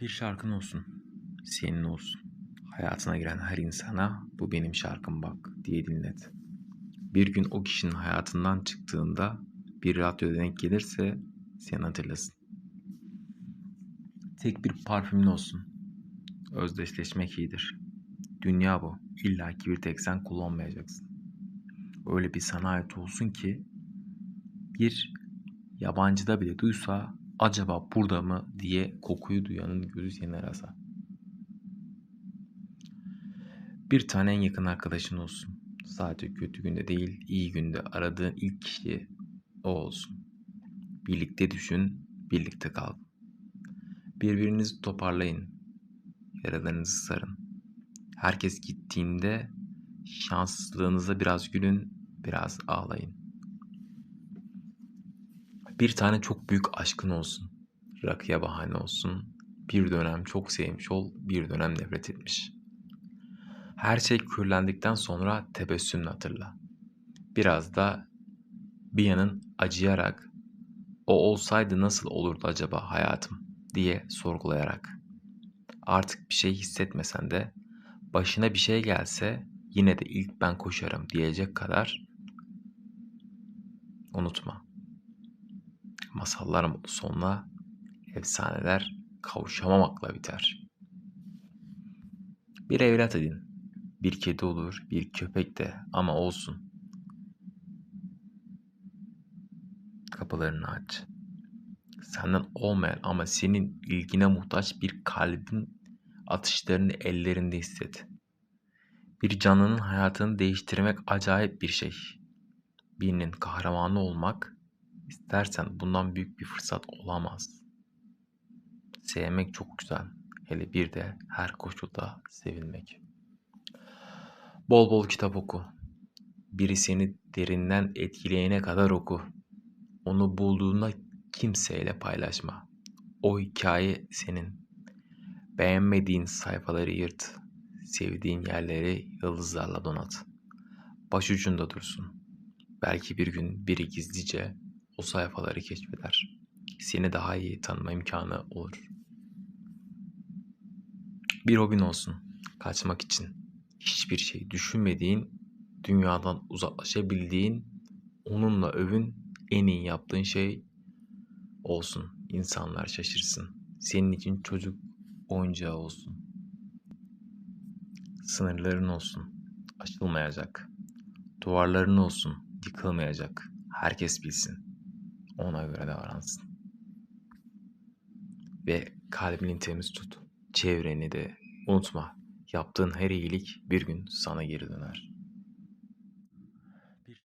Bir şarkın olsun. Senin olsun. Hayatına giren her insana bu benim şarkım bak diye dinlet. Bir gün o kişinin hayatından çıktığında bir radyo denk gelirse seni hatırlasın. Tek bir parfümün olsun. Özdeşleşmek iyidir. Dünya bu. İlla ki bir tek sen kullanmayacaksın. Öyle bir sana ait olsun ki bir yabancıda bile duysa acaba burada mı diye kokuyu duyanın gözü seni arasa. Bir tane en yakın arkadaşın olsun. Sadece kötü günde değil, iyi günde aradığın ilk kişi o olsun. Birlikte düşün, birlikte kal. Birbirinizi toparlayın. Yaralarınızı sarın. Herkes gittiğinde şanslılığınıza biraz gülün, biraz ağlayın. Bir tane çok büyük aşkın olsun. Rakıya bahane olsun. Bir dönem çok sevmiş ol, bir dönem nefret etmiş. Her şey körlendikten sonra tebessümle hatırla. Biraz da bir yanın acıyarak o olsaydı nasıl olurdu acaba hayatım diye sorgulayarak. Artık bir şey hissetmesen de başına bir şey gelse yine de ilk ben koşarım diyecek kadar unutma. Masallar sonuna efsaneler kavuşamamakla biter. Bir evlat edin. Bir kedi olur, bir köpek de ama olsun. Kapılarını aç. Senden olmayan ama senin ilgine muhtaç bir kalbin atışlarını ellerinde hisset. Bir canlının hayatını değiştirmek acayip bir şey. Birinin kahramanı olmak istersen bundan büyük bir fırsat olamaz. Sevmek çok güzel. Hele bir de her koşulda sevilmek. Bol bol kitap oku. Biri seni derinden etkileyene kadar oku. Onu bulduğunda kimseyle paylaşma. O hikaye senin. Beğenmediğin sayfaları yırt. Sevdiğin yerleri yıldızlarla donat. Başucunda dursun. Belki bir gün biri gizlice o sayfaları keşfeder. Seni daha iyi tanıma imkanı olur. Bir hobin olsun. Kaçmak için. Hiçbir şey düşünmediğin, dünyadan uzaklaşabildiğin, onunla övün, en iyi yaptığın şey olsun. İnsanlar şaşırsın. Senin için çocuk oyuncağı olsun. Sınırların olsun. Aşılmayacak. Duvarların olsun. Yıkılmayacak. Herkes bilsin. Ona göre davransın. Ve kalbini temiz tut. Çevreni de unutma. Yaptığın her iyilik bir gün sana geri döner.